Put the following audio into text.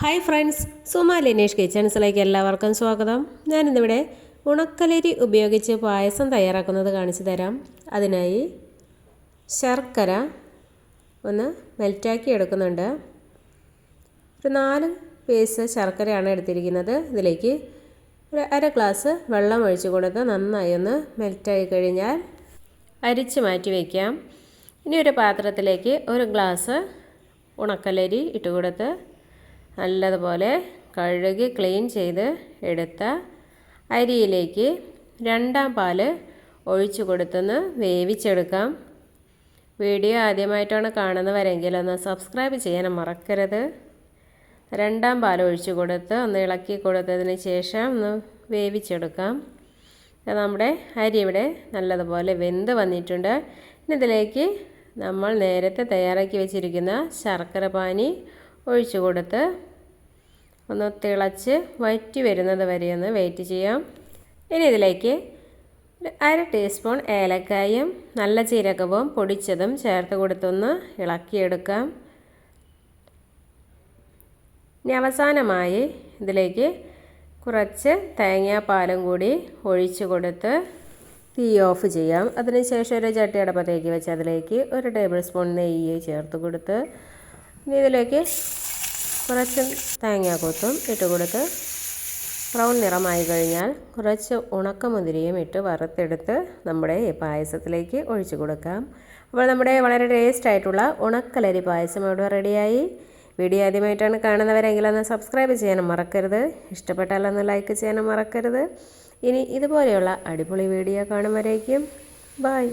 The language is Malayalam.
ഹായ് ഫ്രണ്ട്സ് സുമ ലിനേഷ് കിച്ചൺസിലേക്ക് എല്ലാവർക്കും സ്വാഗതം. ഞാനിന്നിവിടെ ഉണക്കലരി ഉപയോഗിച്ച് പായസം തയ്യാറാക്കുന്നത് കാണിച്ചു തരാം. അതിനായി ശർക്കര ഒന്ന് മെൽറ്റാക്കി എടുക്കുന്നുണ്ട്. ഒരു നാല് പീസ് ശർക്കരയാണ് എടുത്തിരിക്കുന്നത്. ഇതിലേക്ക് ഒരു അര ഗ്ലാസ് വെള്ളം ഒഴിച്ചു കൊടുത്ത് നന്നായി ഒന്ന് മെൽറ്റായി കഴിഞ്ഞാൽ അരിച്ച് മാറ്റി വയ്ക്കാം ഇനി ഒരു പാത്രത്തിലേക്ക് ഒരു ഗ്ലാസ് ഉണക്കലരി ഇട്ട് കൊടുത്ത് നല്ലതുപോലെ കഴുകി ക്ലീൻ ചെയ്ത് എടുത്ത അരിയിലേക്ക് രണ്ടാം പാൽ ഒഴിച്ചു കൊടുത്തൊന്ന് വേവിച്ചെടുക്കാം. വീഡിയോ ആദ്യമായിട്ടാണ് കാണുന്നവരെങ്കിൽ ഒന്ന് സബ്സ്ക്രൈബ് ചെയ്യാൻ മറക്കരുത്. രണ്ടാം പാൽ ഒഴിച്ചു കൊടുത്ത് ഒന്ന് ഇളക്കി കൊടുത്തതിന് ശേഷം ഒന്ന് വേവിച്ചെടുക്കാം. നമ്മുടെ അരി ഇവിടെ നല്ലതുപോലെ വെന്ത് വന്നിട്ടുണ്ട്. ഇനി ഇതിലേക്ക് നമ്മൾ നേരത്തെ തയ്യാറാക്കി വെച്ചിരിക്കുന്ന ശർക്കര പാനി ഒഴിച്ചു കൊടുത്ത് ഒന്ന് തിളച്ച് വറ്റി വരുന്നത് വരെ ഒന്ന് വെയിറ്റ് ചെയ്യാം. ഇനി ഇതിലേക്ക് അര ടീസ്പൂൺ ഏലക്കായും നല്ല ജീരകവും പൊടിച്ചതും ചേർത്ത് കൊടുത്തൊന്ന് ഇളക്കിയെടുക്കാം. ഇനി അവസാനമായി ഇതിലേക്ക് കുറച്ച് തേങ്ങാപ്പാലും കൂടി ഒഴിച്ചു കൊടുത്ത് തീ ഓഫ് ചെയ്യാം. അതിനുശേഷം ഒരു ചട്ടിയടപ്പത്തേക്ക് വെച്ച് അതിലേക്ക് ഒരു ടേബിൾ സ്പൂൺ നെയ്യ് ചേർത്ത് കൊടുത്ത് ഇനി ഇതിലേക്ക് കുറച്ച് തേങ്ങാക്കൊത്തും ഇട്ട് കൊടുത്ത് ബ്രൗൺ നിറമായി കഴിഞ്ഞാൽ കുറച്ച് ഉണക്കമുതിരിയും ഇട്ട് വറുത്തെടുത്ത് നമ്മുടെ ഈ പായസത്തിലേക്ക് ഒഴിച്ചു കൊടുക്കാം. അപ്പോൾ നമ്മുടെ വളരെ ടേസ്റ്റ് ആയിട്ടുള്ള ഉണക്കലരി പായസം ഇവിടെ റെഡിയായി വീഡിയോ ആദ്യമായിട്ടാണ് കാണുന്നവരെങ്കിൽ ഒന്ന് സബ്സ്ക്രൈബ് ചെയ്യാനും മറക്കരുത്. ഇഷ്ടപ്പെട്ടാൽ ഒന്ന് ലൈക്ക് ചെയ്യാനും മറക്കരുത്. ഇനി ഇതുപോലെയുള്ള അടിപൊളി വീഡിയോ കാണുമ്പോഴേക്കും ബൈ